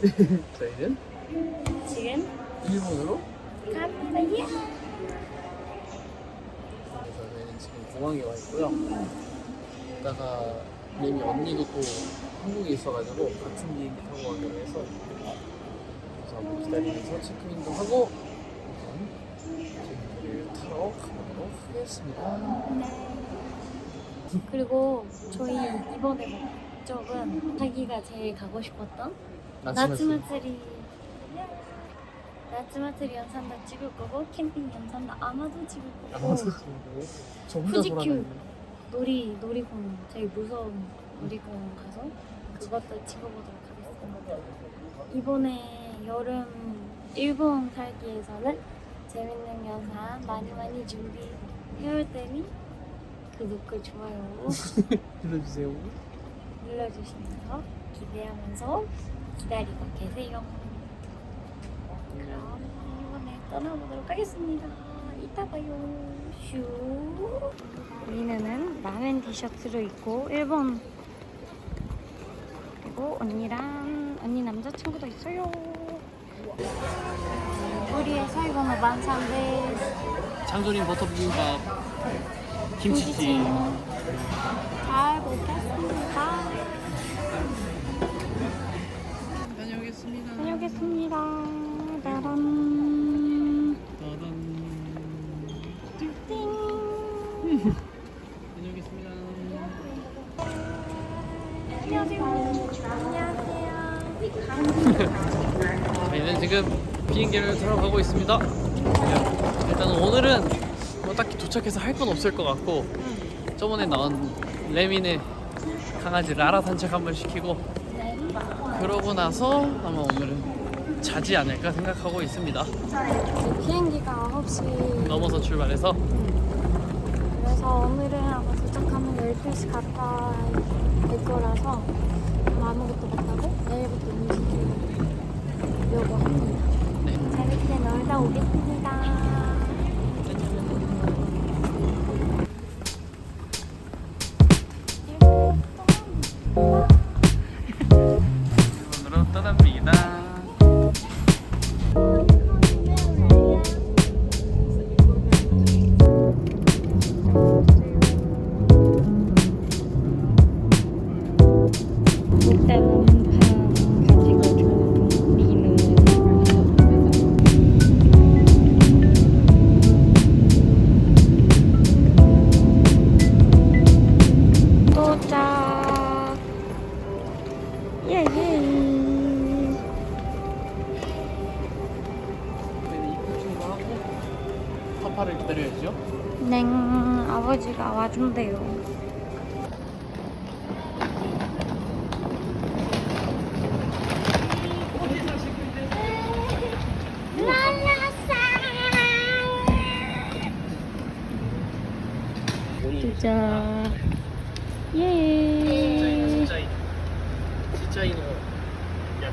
저희는 지금 일본으로 갑니다. 저희는 지금 공항에 와 있고요. 이따가 레미 언니도 또 한국에 있어가지고 같은 비행기 타고 가기로 해서 그래서 한번 기다리면서 체크인도 하고 우선 비행기를 타러 가보도록 하겠습니다. 그리고 저희 이번에 목적은 자기가 제일 가고 싶었던 연산도 찍을 거고 캠핑 연산도 아마도 찍을 거고 후지큐. 놀이 놀이공원 제일 무서운 놀이공원 가서 그것도 찍어보도록 하겠습니다. 이번에 여름 일본 살기에서는 재밌는 영상 많이 많이 준비해올 테니 구독과 좋아요 불러주세요. 눌러주시면서 기대하면서 기다리고 계세요. 그럼 이번에 떠나보도록 하겠습니다. 이따 봐요. 슈. 우리는 라멘 티셔츠를 입고 일본 그리고 언니랑 언니 남자친구도 있어요. 우리의 사이버너 만찬데 장조림 버터 비빔밥, 김치찜. 잘 먹겠습니다. 다녀오겠습니다. 다녀오겠습니다. 따란. 따단. 띵. 다녀오겠습니다. 안녕하세요. 안녕하세요. 저희는 지금 비행기를 타러 가고 있습니다. 일단 오늘은 뭐 딱히 도착해서 할 건 없을 것 같고 저번에 나온 레민의 강아지 라라 산책 한번 시키고 그러고 나서 아마 오늘은 자지 않을까 생각하고 있습니다. 비행기가 9시. 넘어서 출발해서? 그래서 오늘은 아마 도착하면 12시 가까이 될 거라서 파파를 기다려야죠. 냉 아버지가 와준대요. 도착 예. 진짜 진짜 이노 야.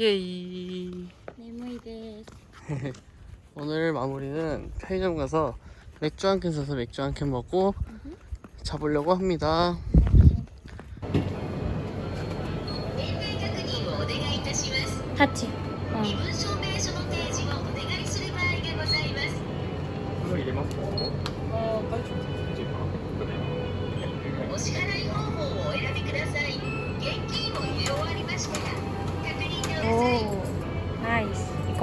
예이. 眠いです 오늘 마무리는 편의점 가서 맥주 한 캔 사서 맥주 한 캔 먹고 자보려고 합니다. タッチ、うん、身分証明書の提示をお願いする場合がございます。 이거入れますお支払い方法をお選びください。現金を入れ終わりましたら、 나이스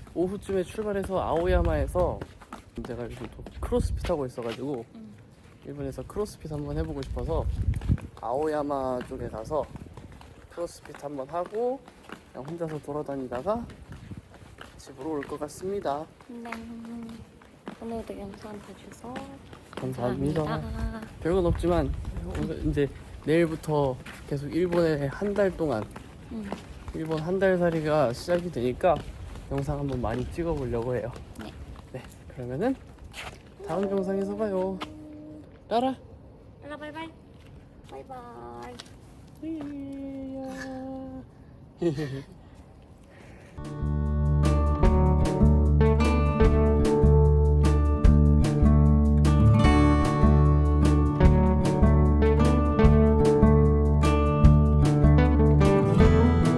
오후쯤에 출발해서 아오야마에서 제가 요즘 또 크로스핏 하고 있어가지고 음. 일본에서 크로스핏 한번 해보고 싶어서 아오야마 쪽에 가서 크로스핏 한번 하고 그냥 혼자서 돌아다니다가 집으로 올 것 같습니다. 네. 오늘도 영상 봐주셔서 감사합니다. 감사합니다. 별건 없지만 오늘 이제 내일부터 계속 일본에 한 달 동안 음. 일본 한 달 살이가 시작이 되니까 영상 한번 많이 찍어보려고 해요. 네. 네, 그러면은 다음 영상에서 봐요. 라라. 알라 바이바이. 바이바이. 예.